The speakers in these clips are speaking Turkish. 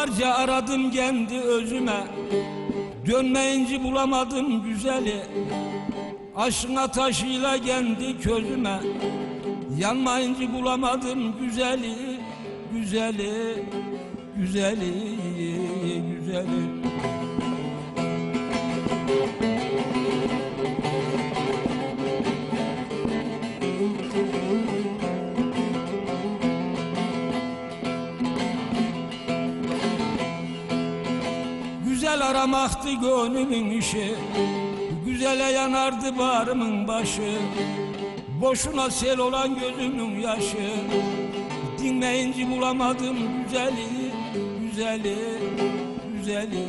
Aradım kendi özüme. Dönmeyince bulamadım güzeli. Aşkına taşıyla kendi közüme. Yanmayınca bulamadım güzeli Güzeli Güzeli Güzeli Güzel aramaktı gönlümün işi. Güzele yanardı bağrımın başı. Boşuna sel olan gözümün yaşı. Dinleyince bulamadım güzeli Güzeli Güzeli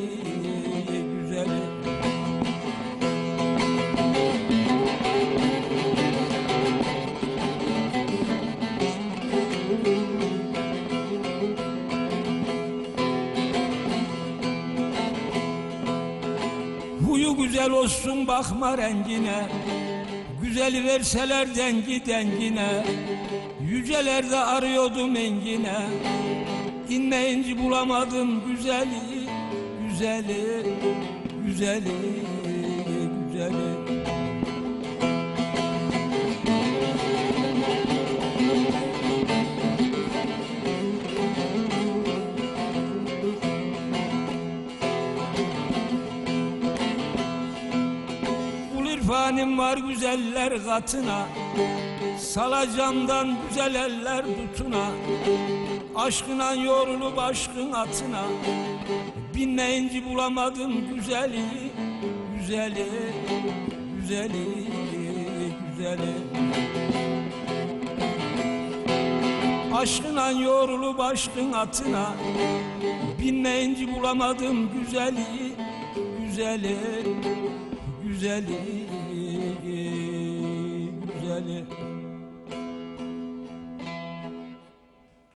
Huyu güzel olsun bakma rengine. Güzeli verseler dengi dengine. Yücelerde arıyordum engine. İnmeyince bulamadım güzeli Güzeli Güzeli Güzeli Kul irfanim var güzeller katına Salacamdan güzel eller tutuna Aşkına yorulup aşkın atına. Binleyince bulamadım güzeli Güzeli Güzeli Güzeli. Aşkına yorulup aşkın atına Binleyince bulamadım Güzeli Güzeli Güzeli